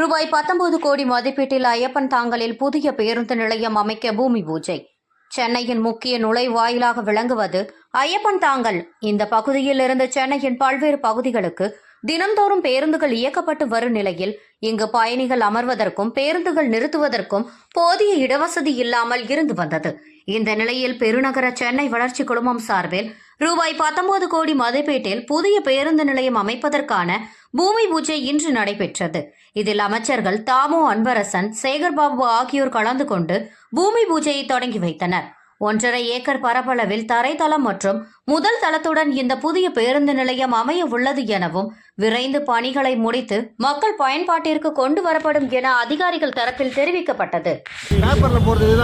ரூபாய் பத்தொன்பது கோடி மதிப்பீட்டில் ஐயப்பன் தாங்கலில் புதிய பேருந்து நிலையம் அமைக்க பூமி பூஜை. சென்னையின் முக்கிய நுழைவாயிலாக விளங்குவது ஐயப்பன் தாங்கல். இந்த பகுதியில் இருந்து சென்னையின் பல்வேறு பகுதிகளுக்கு தினந்தோறும் பேருந்துகள் இயக்கப்பட்டு வரும் நிலையில் இங்கு பயணிகள் அமர்வதற்கும் பேருந்துகள் நிறுத்துவதற்கும் போதிய இடவசதி இல்லாமல் இருந்து வந்தது. இந்த நிலையில் பெருநகர சென்னை வளர்ச்சி குழுமம் சார்பில் ரூபாய் பத்தொன்பது கோடி மதிப்பீட்டில் புதிய பேருந்து நிலையம் அமைப்பதற்கான பூமி பூஜை இன்று நடைபெற்றது. இதில் அமைச்சர்கள் தாமு அன்பரசன் சேகர்பாபு ஆகியோர் கலந்து கொண்டு பூமி பூஜையை தொடங்கி வைத்தனர். ஒன்றரை ஏக்கர் பரப்பளவில் தரைத்தளம் மற்றும் முதல் தளத்துடன் இந்த புதிய பேருந்து நிலையம் அமைய உள்ளது எனவும் விரைந்து பணிகளை முடித்து மக்கள் பயன்பாட்டிற்கு கொண்டு வரப்படும் என அதிகாரிகள் தரப்பில் தெரிவிக்கப்பட்டது. பேப்பர்ல போடுறது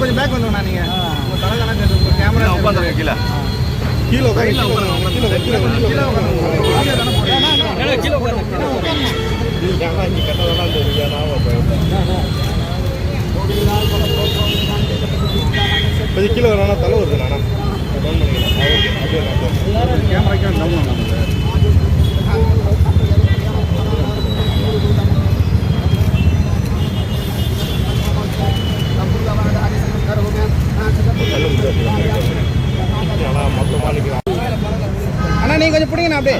கொஞ்சம் பேக் வந்துடுங்க நீங்க தலை கேமரா உட்காந்துருங்க கீழே கீழே உட்காரு, கீழே கீழே கீழே உட்காரு. கீழே கொஞ்சம் கீழே வரணும் தலை வருது நானா டவுன் டவுன் ஆகும் அண்ணா நீங்க கொஞ்சம் பிடிங்கண்ணா அப்படியே